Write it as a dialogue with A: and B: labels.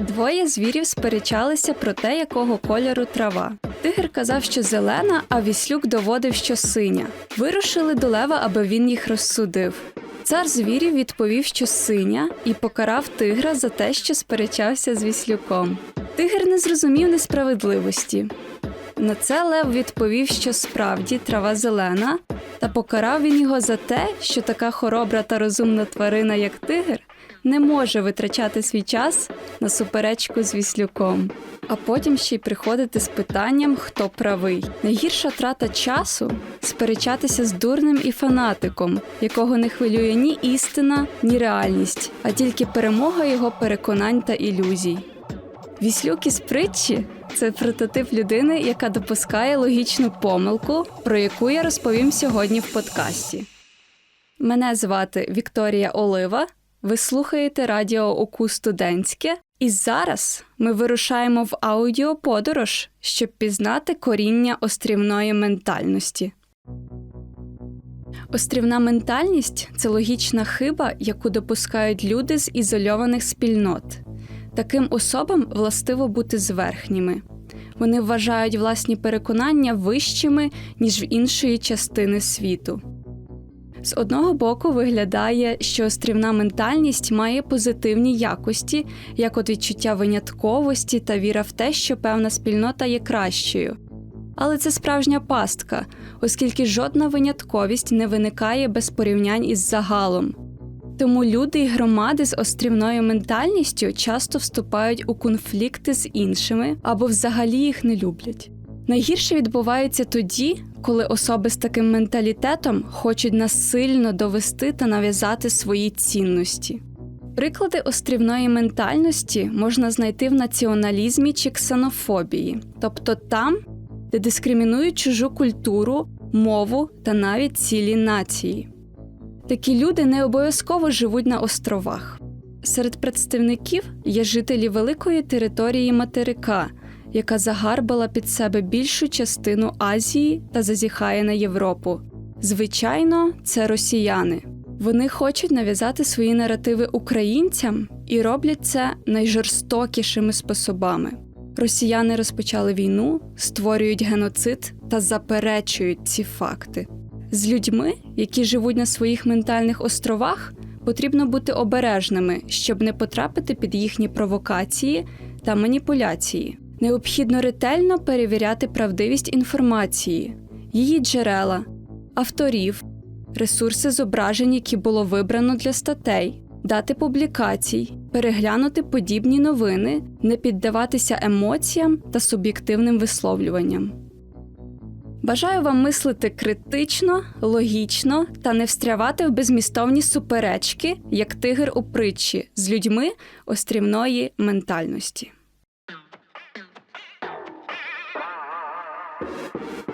A: Двоє звірів сперечалися про те, якого кольору трава. Тигр казав, що зелена, а віслюк доводив, що синя. Вирушили до лева, аби він їх розсудив. Цар звірів відповів, що синя, і покарав тигра за те, що сперечався з віслюком. Тигр не зрозумів несправедливості. На це Лев відповів, що справді трава зелена, та покарав він його за те, що така хоробра та розумна тварина, як тигр, не може витрачати свій час на суперечку з віслюком, а потім ще й приходити з питанням, хто правий. Найгірша трата часу сперечатися з дурним і фанатиком, якого не хвилює ні істина, ні реальність, а тільки перемога його переконань та ілюзій. Віслюк із притчі це прототип людини, яка допускає логічну помилку, про яку я розповім сьогодні в подкасті. Мене звати Вікторія Олива. Ви слухаєте Радіо УКУ Студентське, і зараз ми вирушаємо в аудіоподорож, щоб пізнати коріння острівної ментальності. Острівна ментальність це логічна хиба, яку допускають люди з ізольованих спільнот. Таким особам властиво бути зверхніми. Вони вважають власні переконання вищими, ніж в іншої частини світу. З одного боку виглядає, що острівна ментальність має позитивні якості, як от відчуття винятковості та віра в те, що певна спільнота є кращою. Але це справжня пастка, оскільки жодна винятковість не виникає без порівнянь із загалом. Тому люди й громади з острівною ментальністю часто вступають у конфлікти з іншими або взагалі їх не люблять. Найгірше відбувається тоді, коли особи з таким менталітетом хочуть насильно довести та нав'язати свої цінності. Приклади острівної ментальності можна знайти в націоналізмі чи ксенофобії, тобто там, де дискримінують чужу культуру, мову та навіть цілі нації. Такі люди не обов'язково живуть на островах. Серед представників є жителі великої території материка, яка загарбала під себе більшу частину Азії та зазіхає на Європу. Звичайно, це росіяни. Вони хочуть нав'язати свої наративи українцям і роблять це найжорстокішими способами. Росіяни розпочали війну, створюють геноцид та заперечують ці факти. З людьми, які живуть на своїх ментальних островах, потрібно бути обережними, щоб не потрапити під їхні провокації та маніпуляції. Необхідно ретельно перевіряти правдивість інформації, її джерела, авторів, ресурси зображень, які було вибрано для статей, дати публікацій, переглянути подібні новини, не піддаватися емоціям та суб'єктивним висловлюванням. Бажаю вам мислити критично, логічно та не встрявати в безмістовні суперечки, як тигр у притчі з людьми острівної ментальності. Thank you.